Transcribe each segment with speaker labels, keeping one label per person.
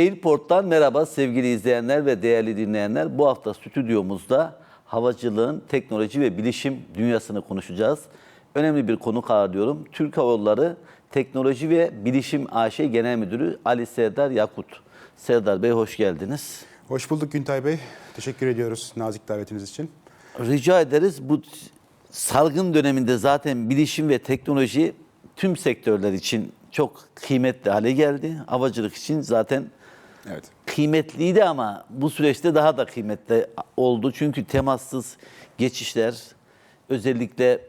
Speaker 1: Airport'tan merhaba sevgili izleyenler ve değerli dinleyenler. Bu hafta stüdyomuzda havacılığın teknoloji ve bilişim dünyasını konuşacağız. Önemli bir konu ağırlıyorum. Türk Hava Yolları Teknoloji ve Bilişim AŞ Genel Müdürü Ali Serdar Yakut. Serdar Bey hoş geldiniz.
Speaker 2: Hoş bulduk Güntay Bey. Teşekkür ediyoruz nazik davetiniz için.
Speaker 1: Rica ederiz. Bu salgın döneminde zaten bilişim ve teknoloji tüm sektörler için çok kıymetli hale geldi. Havacılık için zaten
Speaker 2: Evet.
Speaker 1: kıymetliydi ama bu süreçte daha da kıymetli oldu. Çünkü temassız geçişler özellikle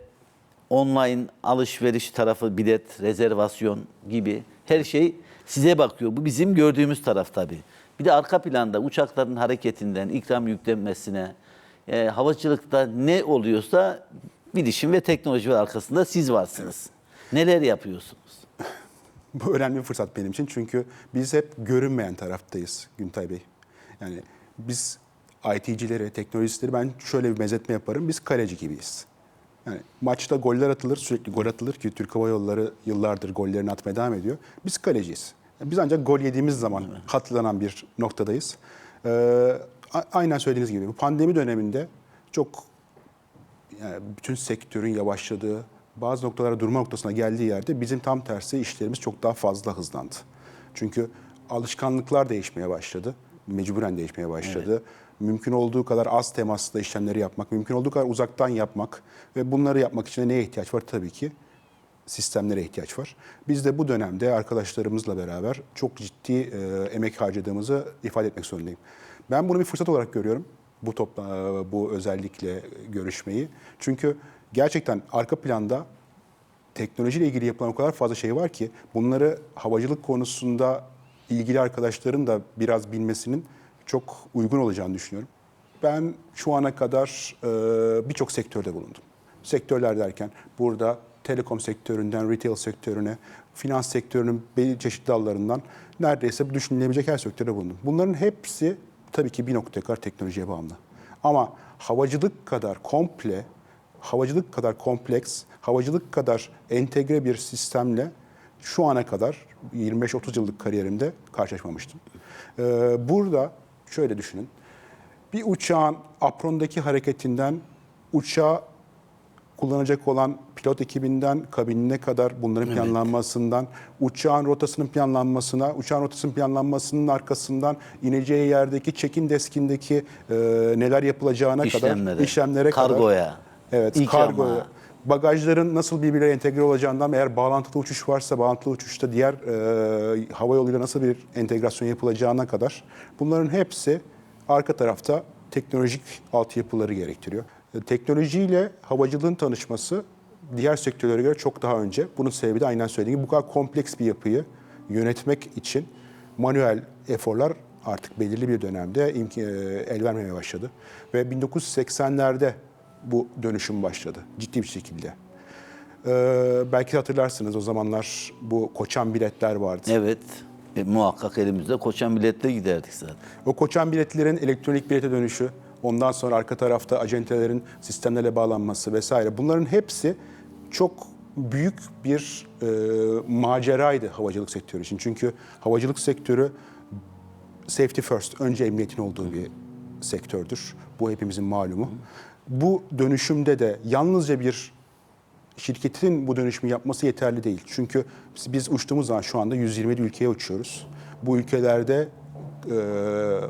Speaker 1: online alışveriş tarafı bilet, rezervasyon gibi her şey size bakıyor. Bu bizim gördüğümüz taraf tabii. Bir de arka planda uçakların hareketinden ikram yüklenmesine, e, havacılıkta ne oluyorsa bilişim ve teknoloji arkasında siz varsınız. Neler yapıyorsunuz?
Speaker 2: Bu önemli bir fırsat benim için çünkü biz hep görünmeyen taraftayız Güntay Bey. Yani biz IT'cileri, teknolojistleri ben şöyle bir benzetme yaparım. Biz kaleci gibiyiz. Yani maçta goller atılır, sürekli gol atılır ki Türk Hava Yolları yıllardır gollerini atmaya devam ediyor. Biz kaleciyiz. Yani biz ancak gol yediğimiz zaman hatırlanan bir noktadayız. Ee, aynen söylediğiniz gibi bu pandemi döneminde çok yani bütün sektörün yavaşladığı, bazı noktalara durma noktasına geldiği yerde bizim tam tersi işlerimiz çok daha fazla hızlandı. Çünkü alışkanlıklar değişmeye başladı. Mecburen değişmeye başladı. Mümkün olduğu kadar az temasla işlemleri yapmak, mümkün olduğu kadar uzaktan yapmak ve bunları yapmak için de neye ihtiyaç var? Tabii ki sistemlere ihtiyaç var. Biz de bu dönemde arkadaşlarımızla beraber çok ciddi e, emek harcadığımızı ifade etmek zorundayım. Ben bunu bir fırsat olarak görüyorum. Bu topla, bu özellikle görüşmeyi. Çünkü gerçekten arka planda teknolojiyle ilgili yapılan o kadar fazla şey var ki bunları havacılık konusunda ilgili arkadaşların da biraz bilmesinin çok uygun olacağını düşünüyorum. Ben şu ana kadar e, birçok sektörde bulundum. Sektörler derken burada telekom sektöründen retail sektörüne, finans sektörünün belli çeşitli dallarından neredeyse düşünülebilecek her sektörde bulundum. Bunların hepsi tabii ki bir noktaya kadar teknolojiye bağımlı. Ama havacılık kadar komple havacılık kadar kompleks, havacılık kadar entegre bir sistemle şu ana kadar 25-30 yıllık kariyerimde karşılaşmamıştım. Ee, burada şöyle düşünün. Bir uçağın aprondaki hareketinden uçağı kullanacak olan pilot ekibinden kabinine kadar bunların planlanmasından, uçağın rotasının planlanmasına, uçağın rotasının planlanmasının arkasından ineceği yerdeki check-in deskindeki e, neler yapılacağına
Speaker 1: İşlemlere,
Speaker 2: kadar, işlemlere kadar. Evet,
Speaker 1: ikrama.
Speaker 2: kargo. Bagajların nasıl birbirine entegre olacağından eğer bağlantılı uçuş varsa bağlantılı uçuşta diğer e, hava yoluyla nasıl bir entegrasyon yapılacağına kadar bunların hepsi arka tarafta teknolojik altyapıları gerektiriyor. E, teknolojiyle havacılığın tanışması diğer sektörlere göre çok daha önce. Bunun sebebi de aynen söylediğim gibi bu kadar kompleks bir yapıyı yönetmek için manuel eforlar artık belirli bir dönemde e, el vermemeye başladı. Ve 1980'lerde bu dönüşüm başladı ciddi bir şekilde. Ee, belki hatırlarsınız o zamanlar bu koçan biletler vardı.
Speaker 1: Evet. E, muhakkak elimizde koçan biletle giderdik zaten.
Speaker 2: O koçan biletlerin elektronik bilete dönüşü, ondan sonra arka tarafta acentelerin sistemlerle bağlanması vesaire bunların hepsi çok büyük bir e, maceraydı havacılık sektörü için. Çünkü havacılık sektörü safety first, önce emniyetin olduğu bir sektördür. Bu hepimizin malumu. Bu dönüşümde de yalnızca bir şirketin bu dönüşümü yapması yeterli değil. Çünkü biz- uçtuğumuz zaman şu anda 127 ülkeye uçuyoruz. Bu ülkelerde e,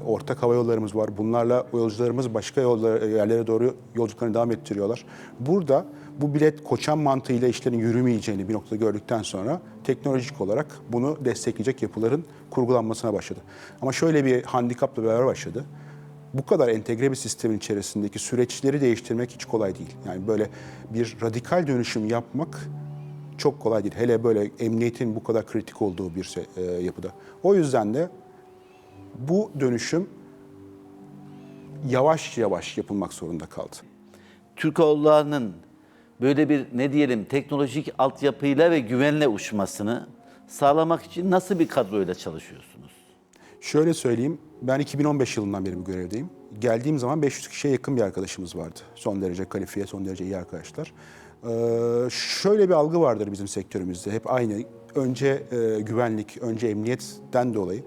Speaker 2: ortak hava yollarımız var. Bunlarla yolcularımız başka yollara, yerlere doğru yolculuklarını devam ettiriyorlar. Burada bu bilet koçan mantığıyla işlerin yürümeyeceğini bir noktada gördükten sonra teknolojik olarak bunu destekleyecek yapıların kurgulanmasına başladı. Ama şöyle bir handikapla beraber başladı bu kadar entegre bir sistemin içerisindeki süreçleri değiştirmek hiç kolay değil. Yani böyle bir radikal dönüşüm yapmak çok kolay değil. Hele böyle emniyetin bu kadar kritik olduğu bir şey, e, yapıda. O yüzden de bu dönüşüm yavaş yavaş yapılmak zorunda kaldı.
Speaker 1: Türk Hava Yolları'nın böyle bir ne diyelim teknolojik altyapıyla ve güvenle uçmasını sağlamak için nasıl bir kadroyla çalışıyorsunuz?
Speaker 2: Şöyle söyleyeyim, ben 2015 yılından beri bu görevdeyim. Geldiğim zaman 500 kişiye yakın bir arkadaşımız vardı. Son derece kalifiye, son derece iyi arkadaşlar. Ee, şöyle bir algı vardır bizim sektörümüzde. Hep aynı. Önce e, güvenlik, önce emniyetten dolayı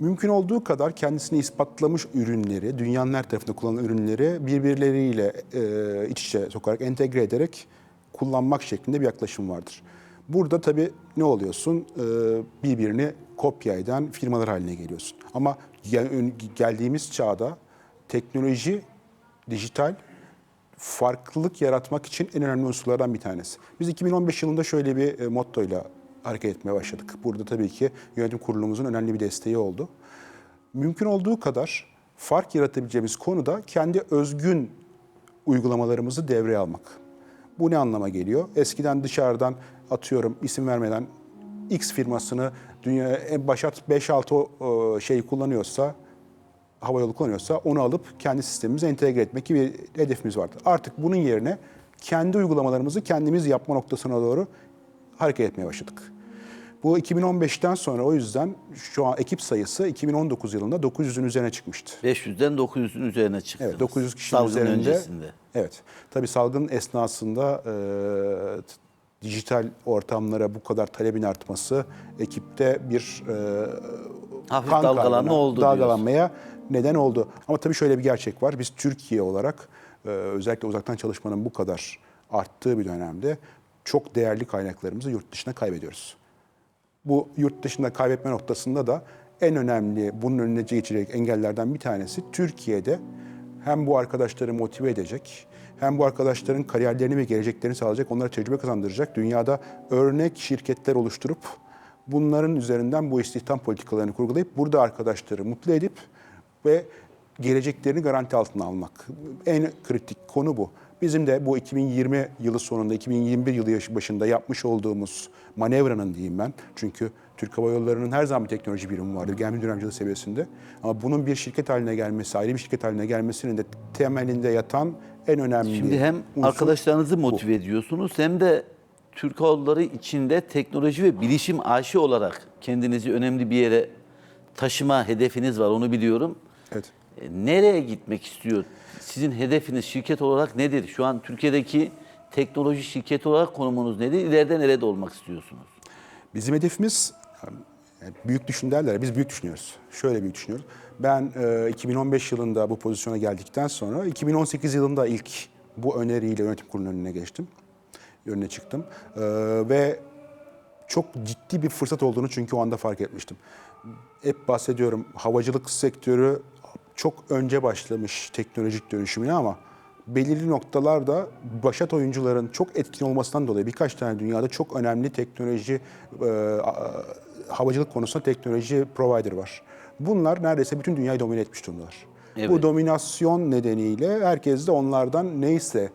Speaker 2: mümkün olduğu kadar kendisini ispatlamış ürünleri, dünyanın her tarafında kullanılan ürünleri birbirleriyle e, iç içe sokarak, entegre ederek kullanmak şeklinde bir yaklaşım vardır. Burada tabii ne oluyorsun? E, birbirini kopya eden firmalar haline geliyorsun. Ama gel- geldiğimiz çağda teknoloji, dijital farklılık yaratmak için en önemli unsurlardan bir tanesi. Biz 2015 yılında şöyle bir e, mottoyla hareket etmeye başladık. Burada tabii ki yönetim kurulumuzun önemli bir desteği oldu. Mümkün olduğu kadar fark yaratabileceğimiz konuda kendi özgün uygulamalarımızı devreye almak. Bu ne anlama geliyor? Eskiden dışarıdan atıyorum isim vermeden X firmasını dünya en başat 5-6 o, şey kullanıyorsa havayolu kullanıyorsa onu alıp kendi sistemimize entegre etmek gibi bir hedefimiz vardı. Artık bunun yerine kendi uygulamalarımızı kendimiz yapma noktasına doğru hareket etmeye başladık. Bu 2015'ten sonra o yüzden şu an ekip sayısı 2019 yılında 900'ün üzerine çıkmıştı.
Speaker 1: 500'den 900'ün üzerine çıktı.
Speaker 2: Evet 900 kişinin
Speaker 1: Salgın
Speaker 2: üzerinde.
Speaker 1: öncesinde.
Speaker 2: Evet. Tabii salgın esnasında e, dijital ortamlara bu kadar talebin artması ekipte bir e,
Speaker 1: Hafif
Speaker 2: kan
Speaker 1: dalgalanma
Speaker 2: kaybına,
Speaker 1: oldu diyorsun.
Speaker 2: Dalgalanmaya neden oldu. Ama tabii şöyle bir gerçek var. Biz Türkiye olarak e, özellikle uzaktan çalışmanın bu kadar arttığı bir dönemde çok değerli kaynaklarımızı yurt dışına kaybediyoruz. Bu yurt dışında kaybetme noktasında da en önemli bunun önüne geçecek engellerden bir tanesi Türkiye'de hem bu arkadaşları motive edecek hem bu arkadaşların kariyerlerini ve geleceklerini sağlayacak, onlara tecrübe kazandıracak, dünyada örnek şirketler oluşturup bunların üzerinden bu istihdam politikalarını kurgulayıp burada arkadaşları mutlu edip ve geleceklerini garanti altına almak. En kritik konu bu. Bizim de bu 2020 yılı sonunda, 2021 yılı başında yapmış olduğumuz manevranın diyeyim ben. Çünkü Türk Hava Yolları'nın her zaman bir teknoloji birimi vardı, gemli dönemcilik seviyesinde. Ama bunun bir şirket haline gelmesi, ayrı bir şirket haline gelmesinin de temelinde yatan en önemli
Speaker 1: Şimdi hem
Speaker 2: unsur
Speaker 1: arkadaşlarınızı motive ediyorsunuz hem de Türk Havaları içinde teknoloji ve bilişim aşı olarak kendinizi önemli bir yere taşıma hedefiniz var onu biliyorum.
Speaker 2: Evet.
Speaker 1: E, Nereye gitmek istiyor? Sizin hedefiniz şirket olarak nedir? Şu an Türkiye'deki teknoloji şirketi olarak konumunuz nedir? İleride nerede olmak istiyorsunuz?
Speaker 2: Bizim hedefimiz büyük düşün derler. Biz büyük düşünüyoruz. Şöyle büyük düşünüyoruz. Ben e, 2015 yılında bu pozisyona geldikten sonra 2018 yılında ilk bu öneriyle yönetim kurulunun önüne geçtim. Önüne çıktım. E, ve çok ciddi bir fırsat olduğunu çünkü o anda fark etmiştim. Hep bahsediyorum havacılık sektörü çok önce başlamış teknolojik dönüşümüne ama belirli noktalarda başat oyuncuların çok etkin olmasından dolayı birkaç tane dünyada çok önemli teknoloji e, havacılık konusunda teknoloji provider var. Bunlar neredeyse bütün dünyayı domine etmiş durumdalar.
Speaker 1: Evet.
Speaker 2: Bu dominasyon nedeniyle herkes de onlardan neyse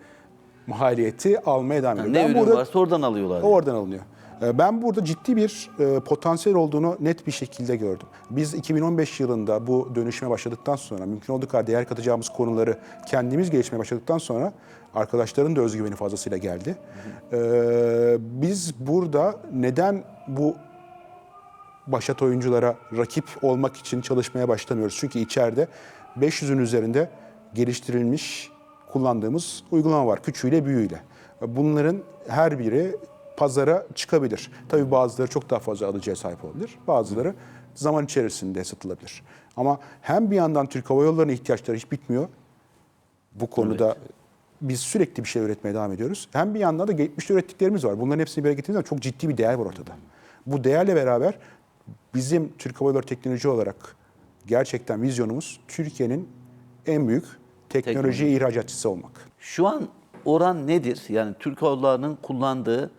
Speaker 2: maliyeti almaya devam ediyor.
Speaker 1: Ne
Speaker 2: Ben
Speaker 1: ürün
Speaker 2: burada-
Speaker 1: varsa oradan alıyorlar.
Speaker 2: o oradan alınıyor. Ee, Ben burada ciddi bir e, potansiyel olduğunu net bir şekilde gördüm. Biz 2015 yılında bu dönüşüme başladıktan sonra, mümkün olduğu kadar değer katacağımız konuları kendimiz gelişmeye başladıktan sonra arkadaşların da özgüveni fazlasıyla geldi. Ee, Biz burada neden bu başat oyunculara rakip olmak için çalışmaya başlamıyoruz? Çünkü içeride 500'ün üzerinde geliştirilmiş kullandığımız uygulama var. Küçüğüyle büyüğüyle. Bunların her biri pazara çıkabilir. Tabii bazıları çok daha fazla alıcıya sahip olabilir. Bazıları zaman içerisinde satılabilir. Ama hem bir yandan Türk Hava Yolları'nın ihtiyaçları hiç bitmiyor. Bu konuda biz sürekli bir şey üretmeye devam ediyoruz. Hem bir yandan da geçmişte ürettiklerimiz var. Bunların hepsini bir araya getirdiğimizde çok ciddi bir değer var ortada. Bu değerle beraber bizim Türk Hava Yolları teknoloji olarak gerçekten vizyonumuz Türkiye'nin en büyük teknoloji,
Speaker 1: Teknoloji.
Speaker 2: ihracatçısı olmak.
Speaker 1: Şu an oran nedir? Yani Türk Havaları'nın kullandığı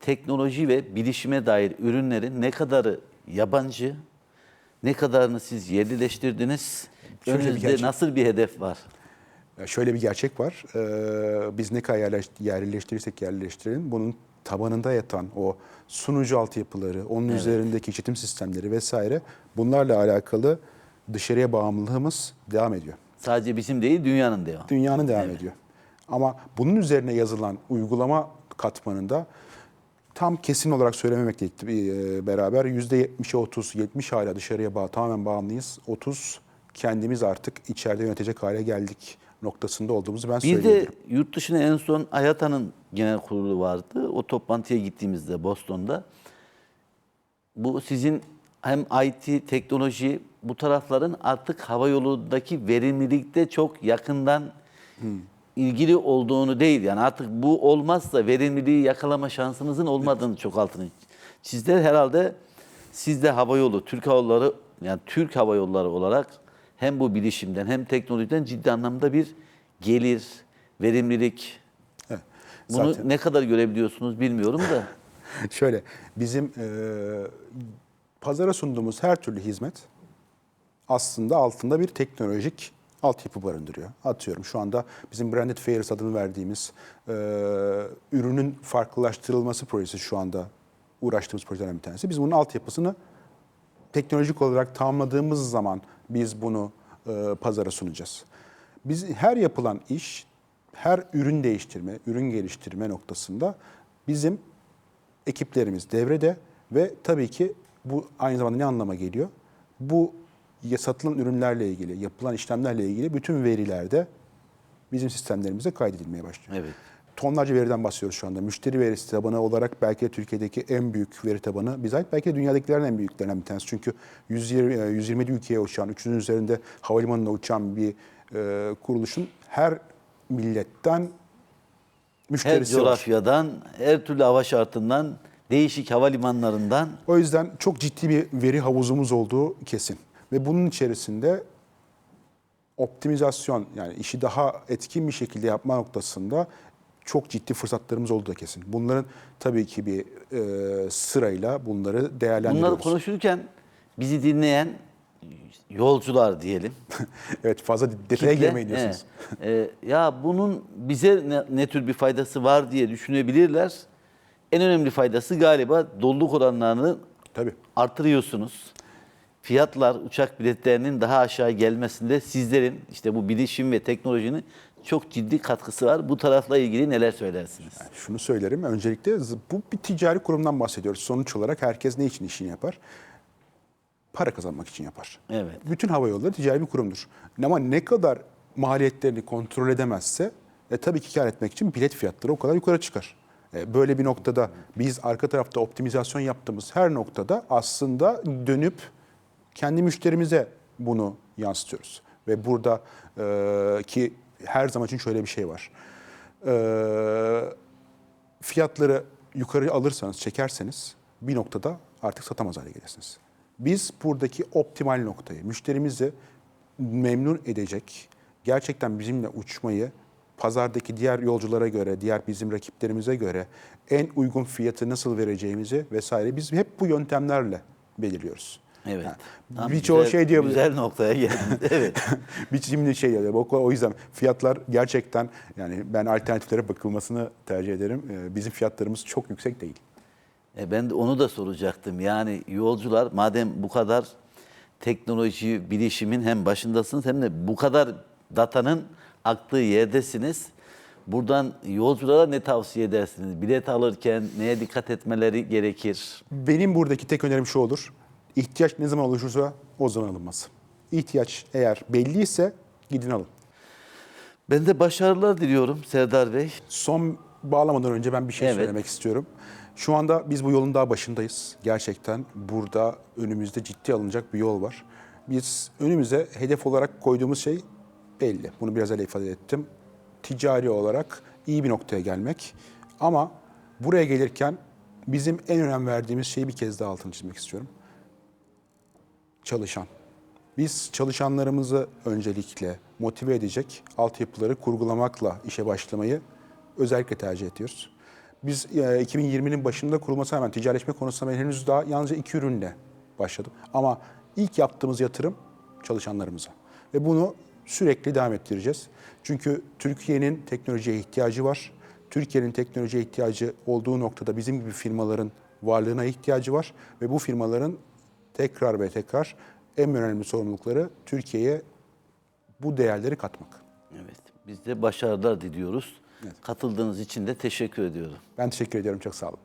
Speaker 1: teknoloji ve bilişime dair ürünlerin ne kadarı yabancı, ne kadarını siz yerlileştirdiniz?
Speaker 2: Şöyle bir
Speaker 1: Önünüzde
Speaker 2: gerçek.
Speaker 1: nasıl bir hedef var?
Speaker 2: Şöyle bir gerçek var. Ee, biz ne kadar yerleş- yerleştirirsek yerleştirelim bunun tabanında yatan o sunucu altyapıları, onun üzerindeki işletim sistemleri vesaire bunlarla alakalı dışarıya bağımlılığımız devam ediyor.
Speaker 1: Sadece bizim değil, dünyanın devamı.
Speaker 2: Dünyanın devam ediyor. Ama bunun üzerine yazılan uygulama katmanında tam kesin olarak söylememekle e, beraber %70'e 30, 70 hala dışarıya bağ, tamamen bağımlıyız. 30 kendimiz artık içeride yönetecek hale geldik noktasında olduğumuzu ben
Speaker 1: Bir de yurt dışına en son Ayata'nın genel kurulu vardı. O toplantıya gittiğimizde Boston'da. Bu sizin hem IT, teknoloji bu tarafların artık hava yolundaki verimlilikte çok yakından ilgili olduğunu değil. Yani artık bu olmazsa verimliliği yakalama şansınızın olmadığını çok altını çizdiler. Herhalde siz de hava yolu, Türk Hava Yolları yani Türk Hava Yolları olarak hem bu bilişimden hem teknolojiden ciddi anlamda bir gelir, verimlilik
Speaker 2: Evet.
Speaker 1: bunu
Speaker 2: Zaten-
Speaker 1: ne kadar görebiliyorsunuz bilmiyorum da.
Speaker 2: Şöyle bizim e, pazara sunduğumuz her türlü hizmet aslında altında bir teknolojik altyapı barındırıyor. Atıyorum şu anda bizim Branded Fair's adını verdiğimiz e, ürünün farklılaştırılması projesi şu anda uğraştığımız projelerden bir tanesi. Biz bunun altyapısını teknolojik olarak tamamladığımız zaman biz bunu e, pazara sunacağız. Biz her yapılan iş, her ürün değiştirme, ürün geliştirme noktasında bizim ekiplerimiz devrede ve tabii ki bu aynı zamanda ne anlama geliyor? Bu satılan ürünlerle ilgili, yapılan işlemlerle ilgili bütün veriler de bizim sistemlerimize kaydedilmeye başlıyor.
Speaker 1: Evet.
Speaker 2: Tonlarca veriden bahsediyoruz şu anda. Müşteri verisi tabanı olarak belki de Türkiye'deki en büyük veri tabanı bize ait. Belki de dünyadakilerin en büyüklerinden bir tanesi. Çünkü 120, e, 127 ülkeye uçan, 300'ün üzerinde havalimanına uçan bir e, kuruluşun her milletten
Speaker 1: Her
Speaker 2: müşterisi var.
Speaker 1: coğrafyadan, her türlü hava şartından, değişik havalimanlarından
Speaker 2: O yüzden çok ciddi bir veri havuzumuz olduğu kesin. Ve bunun içerisinde optimizasyon yani işi daha etkin bir şekilde yapma noktasında çok ciddi fırsatlarımız olduğu da kesin. Bunların tabii ki bir e, sırayla bunları değerlendiriyoruz.
Speaker 1: bunları konuşurken bizi dinleyen yolcular diyelim.
Speaker 2: evet fazla detaya girmeyin diyorsunuz.
Speaker 1: evet, e, ya bunun bize ne, ne tür bir faydası var diye düşünebilirler. En önemli faydası galiba doluluk oranlarını
Speaker 2: Tabii.
Speaker 1: artırıyorsunuz. Fiyatlar uçak biletlerinin daha aşağı gelmesinde sizlerin işte bu bilişim ve teknolojinin çok ciddi katkısı var. Bu tarafla ilgili neler söylersiniz?
Speaker 2: Şunu söylerim. Öncelikle bu bir ticari kurumdan bahsediyoruz. Sonuç olarak herkes ne için işini yapar? Para kazanmak için yapar.
Speaker 1: Evet.
Speaker 2: Bütün hava yolları ticari bir kurumdur. Ama ne kadar maliyetlerini kontrol edemezse e, tabii ki kar etmek için bilet fiyatları o kadar yukarı çıkar. E, böyle bir noktada biz arka tarafta optimizasyon yaptığımız her noktada aslında dönüp kendi müşterimize bunu yansıtıyoruz. Ve burada e, ki her zaman için şöyle bir şey var. E, fiyatları yukarı alırsanız, çekerseniz bir noktada artık satamaz hale gelirsiniz. Biz buradaki optimal noktayı, müşterimizi memnun edecek, gerçekten bizimle uçmayı pazardaki diğer yolculara göre, diğer bizim rakiplerimize göre en uygun fiyatı nasıl vereceğimizi vesaire biz hep bu yöntemlerle belirliyoruz.
Speaker 1: Evet.
Speaker 2: Yani Birçoğu şey diyor.
Speaker 1: Güzel noktaya geldiniz. Evet.
Speaker 2: bir şimdi şey diyor. O, o yüzden fiyatlar gerçekten yani ben alternatiflere bakılmasını tercih ederim. Ee, Bizim fiyatlarımız çok yüksek değil.
Speaker 1: E ben de onu da soracaktım. Yani yolcular madem bu kadar teknoloji, bilişimin hem başındasınız hem de bu kadar datanın aktığı yerdesiniz. Buradan yolculara ne tavsiye edersiniz? Bilet alırken neye dikkat etmeleri gerekir?
Speaker 2: Benim buradaki tek önerim şu olur. İhtiyaç ne zaman oluşursa o zaman alınmaz. İhtiyaç eğer belliyse gidin alın.
Speaker 1: Ben de başarılar diliyorum Serdar Bey.
Speaker 2: Son bağlamadan önce ben bir şey
Speaker 1: Evet.
Speaker 2: söylemek istiyorum. Şu anda biz bu yolun daha başındayız. Gerçekten burada önümüzde ciddi alınacak bir yol var. Biz önümüze hedef olarak koyduğumuz şey belli. Bunu biraz öyle ifade ettim. Ticari olarak iyi bir noktaya gelmek. Ama buraya gelirken bizim en önem verdiğimiz şeyi bir kez daha altını çizmek istiyorum. Çalışan. Biz çalışanlarımızı öncelikle motive edecek altyapıları kurgulamakla işe başlamayı özellikle tercih ediyoruz. Biz e, 2020'nin başında kurulması hemen ticaretleşme konusunda ben henüz daha yalnızca iki ürünle başladım. Ama ilk yaptığımız yatırım çalışanlarımıza. Ve bunu sürekli devam ettireceğiz. Çünkü Türkiye'nin teknolojiye ihtiyacı var. Türkiye'nin teknolojiye ihtiyacı olduğu noktada bizim gibi firmaların varlığına ihtiyacı var. Ve bu firmaların tekrar ve tekrar en önemli sorumlulukları Türkiye'ye bu değerleri katmak.
Speaker 1: Evet. Biz de başarılar diliyoruz. Katıldığınız için de teşekkür ediyorum.
Speaker 2: Ben teşekkür ediyorum. Çok sağ olun.